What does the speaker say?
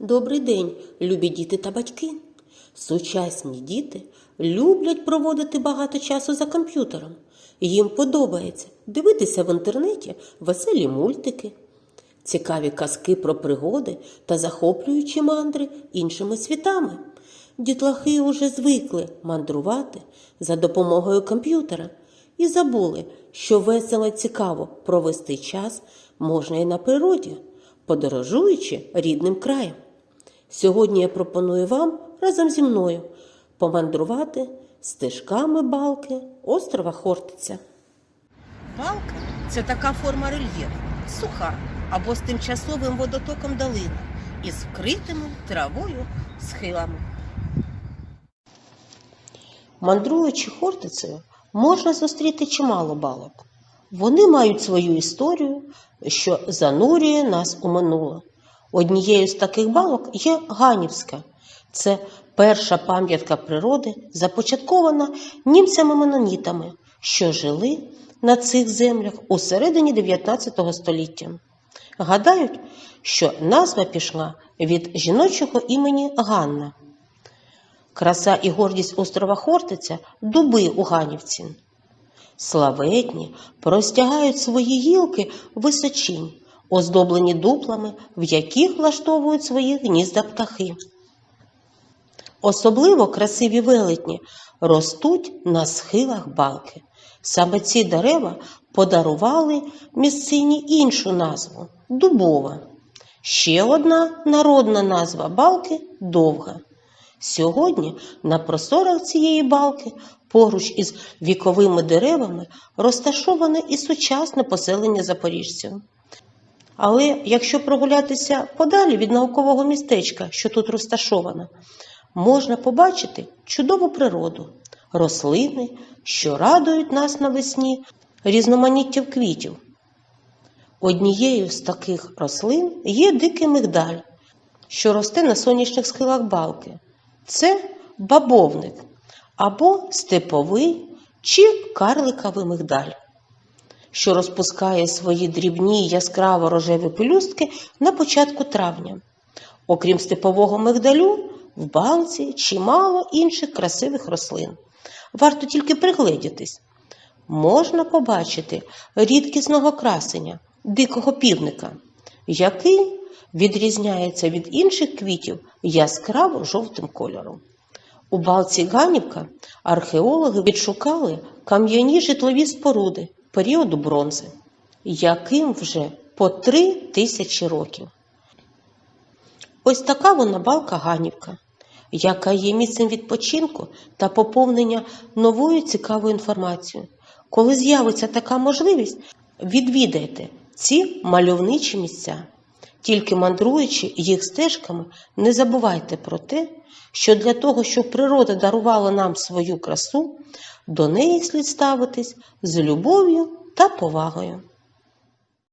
Добрий день, любі діти та батьки. Сучасні діти люблять проводити багато часу за комп'ютером. Їм подобається дивитися в інтернеті веселі мультики, цікаві казки про пригоди та захоплюючі мандри іншими світами. Дітлахи уже звикли мандрувати за допомогою комп'ютера і забули, що весело цікаво провести час можна і на природі, подорожуючи рідним краєм. Сьогодні я пропоную вам разом зі мною помандрувати стежками балки острова Хортиця. Балка це така форма рельєфу, суха або з тимчасовим водотоком долина із вкритими травою схилами. Мандруючи Хортицею, можна зустріти чимало балок. Вони мають свою історію, що занурює нас у минуле. Однією з таких балок є Ганівська. Це перша пам'ятка природи, започаткована німцями-менонітами, що жили на цих землях у середині 19 століття. Гадають, що назва пішла від жіночого імені Ганна. Краса і гордість острова Хортиця дуби у Ганівці. Славетні простягають свої гілки височінь, оздоблені дуплами, в яких влаштовують свої гнізда птахи. Особливо красиві велетні ростуть на схилах балки. Саме ці дерева подарували місцині іншу назву дубова. Ще одна народна назва балки довга. Сьогодні на просторах цієї балки поруч із віковими деревами розташоване і сучасне поселення запоріжців. Але якщо прогулятися подалі від наукового містечка, що тут розташовано, можна побачити чудову природу, рослини, що радують нас навесні різноманіттям квітів. Однією з таких рослин є дикий мигдаль, що росте на сонячних схилах балки. Це бабовник або степовий чи карликовий мигдаль, що розпускає свої дрібні яскраво рожеві пелюстки на початку травня. Окрім степового мигдалю, в балці чимало інших красивих рослин. Варто тільки пригледітись. Можна побачити рідкісного красення, дикого півника, який відрізняється від інших квітів яскраво жовтим кольором. У балці Ганівка археологи відшукали кам'яні житлові споруди періоду бронзи, яким вже по три тисячі років. Ось така вона балка Ганівка, яка є місцем відпочинку та поповнення новою цікавою інформацією. Коли з'явиться така можливість, відвідайте ці мальовничі місця. Тільки мандруючи їх стежками, не забувайте про те, що для того, щоб природа дарувала нам свою красу, до неї слід ставитись з любов'ю та повагою.